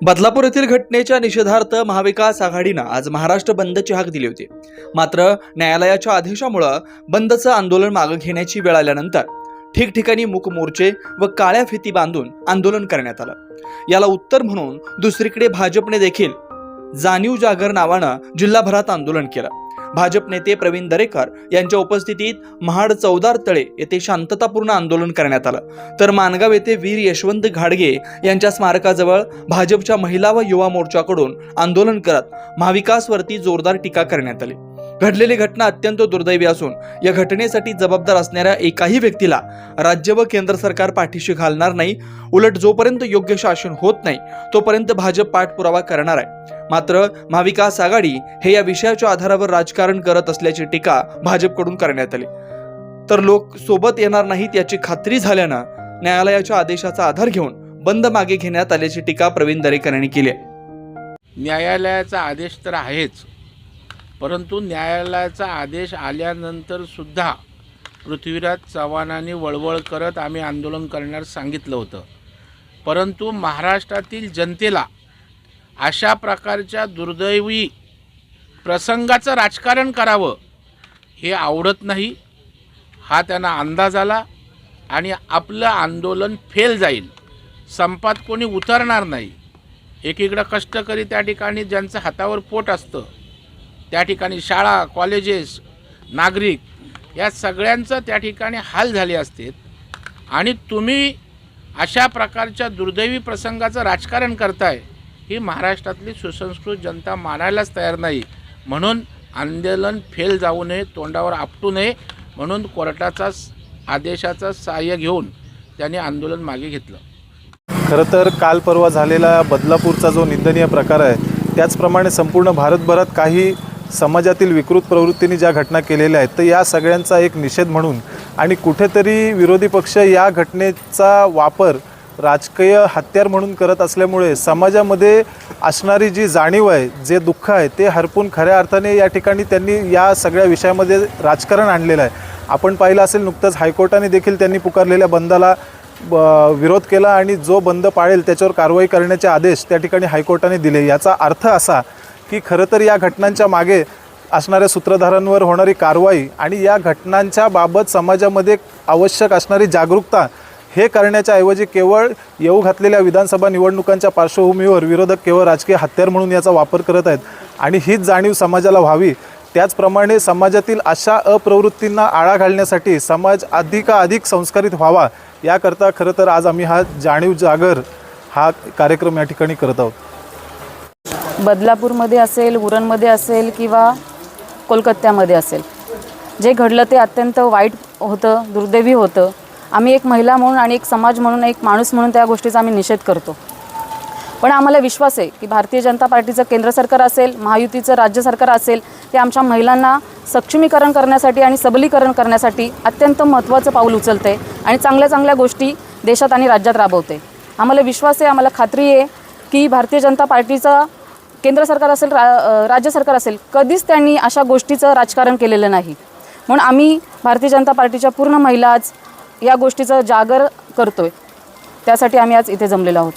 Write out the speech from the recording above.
बदलापूर येथील घटनेच्या निषेधार्थ महाविकास आघाडीनं आज महाराष्ट्र बंदची हाक दिली होती. मात्र न्यायालयाच्या आदेशामुळं बंदचं आंदोलन मागं घेण्याची वेळ आल्यानंतर ठिकठिकाणी मूक मोर्चे व काळ्या फिती बांधून आंदोलन करण्यात आलं. याला उत्तर म्हणून दुसरीकडे भाजपने देखील जाणीव जागर नावानं जिल्हाभरात आंदोलन केलं. भाजप नेते प्रवीण दरेकर यांच्या उपस्थितीत महाड चौदार तळे येथे शांततापूर्ण आंदोलन करण्यात आलं. तर मानगाव येथे वीर यशवंत घाडगे यांच्या स्मारकाजवळ भाजपच्या महिला व युवा मोर्चाकडून आंदोलन करत महाविकासवरती जोरदार टीका करण्यात आली. घडलेली घटना अत्यंत दुर्दैवी असून या घटनेसाठी जबाबदार असणाऱ्या एकाही व्यक्तीला राज्य व केंद्र सरकार पाठीशी घालणार नाही उलट जोपर्यंत योग्य शासन होत नाही तोपर्यंत भाजप पाठपुरावा करणार आहे. मात्र महाविकास आघाडी हे या विषयाच्या आधारावर राजकारण करत असल्याची टीका भाजपकडून करण्यात आली. तर लोक सोबत येणार नाहीत याची खात्री झाल्यानं न्यायालयाच्या आदेशाचा आधार घेऊन बंद मागे घेण्यात आल्याची टीका प्रवीण दरेकर यांनी केली आहे. न्यायालयाचा आदेश तर आहेच. परंतु न्यायालयाचा आदेश आल्यानंतरसुद्धा पृथ्वीराज चव्हाणांनी वळवळ करत आम्ही आंदोलन करण्यास सांगितलं होतं. परंतु महाराष्ट्रातील जनतेला अशा प्रकारच्या दुर्दैवी प्रसंगाचं राजकारण करावं हे आवडत नाही. हा त्यांना अंदाज आला आणि आपलं आंदोलन फेल जाईल. संपात कोणी उतरणार नाही. एकीकडं कष्टकरी त्या ठिकाणी ज्यांचं हातावर पोट असतं त्या ठिकाणी शाळा कॉलेजेस नागरिक या सगळ्यांचं त्या ठिकाणी हाल झाले असते. आणि तुम्ही अशा प्रकारच्या दुर्दैवी प्रसंगाचं राजकारण करताय ही महाराष्ट्रातली सुसंस्कृत जनता मानायलाच तयार नाही. म्हणून आंदोलन फेल जाऊ नये तोंडावर आपटू नये म्हणून कोर्टाचा आदेशाचा आदेशाचं सहाय्य घेऊन त्यांनी आंदोलन मागे घेतलं. खरं तर काल परवा झालेला बदलापूरचा जो निंदनीय प्रकार आहे त्याचप्रमाणे संपूर्ण भारतभरात काही समाजातील विकृत प्रवृत्तीने ज्या घटना केलेल्या आहेत तर या सगळ्यांचा एक निषेध म्हणून आणि कुठेतरी विरोधी पक्ष या घटनेचा वापर राजकीय हत्यार म्हणून करत असल्यामुळे समाजामध्ये असणारी जी जाणीव आहे जे दुःख आहे ते हरपून खऱ्या अर्थाने या ठिकाणी त्यांनी या सगळ्या विषयामध्ये राजकारण आणलेलं आहे. आपण पाहिलं असेल नुकतंच हायकोर्टाने देखील त्यांनी पुकारलेल्या बंदाला ब विरोध केला आणि जो बंद पाळेल त्याच्यावर कारवाई करण्याचे आदेश त्या ठिकाणी हायकोर्टाने दिले. याचा अर्थ असा की खरं तर या घटनांच्या मागे असणाऱ्या सूत्रधारांवर होणारी कारवाई आणि या घटनांच्या बाबत समाजामध्ये आवश्यक असणारी जागरूकता हे करण्याच्या ऐवजी केवळ येऊ घातलेल्या विधानसभा निवडणुकांच्या पार्श्वभूमीवर विरोधक केवळ राजकीय हत्यार म्हणून याचा वापर करत आहेत. आणि हीच जाणीव समाजाला व्हावी. त्याचप्रमाणे समाजातील अशा अप्रवृत्तींना आळा घालण्यासाठी समाज अधिकाधिक संस्कारित व्हावा याकरता खरं तर आज आम्ही हा जाणीव जागर हा कार्यक्रम या ठिकाणी करत आहोत. बदलापूरमध्ये असेल उरणमध्ये असेल किंवा कोलकात्यामध्ये असेल. जे घडलं ते अत्यंत वाईट होतं दुर्दैवी होतं. आम्ही एक महिला म्हणून आणि एक समाज म्हणून एक माणूस म्हणून त्या गोष्टीचा आम्ही निषेध करतो. पण आम्हाला विश्वास आहे की भारतीय जनता पार्टीचं केंद्र सरकार असेल महायुतीचं राज्य सरकार असेल ते आमच्या महिलांना सक्षमीकरण करण्यासाठी आणि सबलीकरण करण्यासाठी अत्यंत महत्त्वाचं पाऊल उचलते आणि चांगल्या चांगल्या गोष्टी देशात आणि राज्यात राबवते आम्हाला विश्वास आहे आम्हाला खात्री आहे की भारतीय जनता पार्टीचा केंद्र सरकार असेल रा राज्य सरकार असेल कधीच त्यांनी अशा गोष्टीचं राजकारण केलेलं नाही. म्हणून आम्ही भारतीय जनता पार्टीच्या पूर्ण महिला आज या गोष्टीचं जागर करतोय. त्यासाठी आम्ही आज इथे जमलेलो आहोत.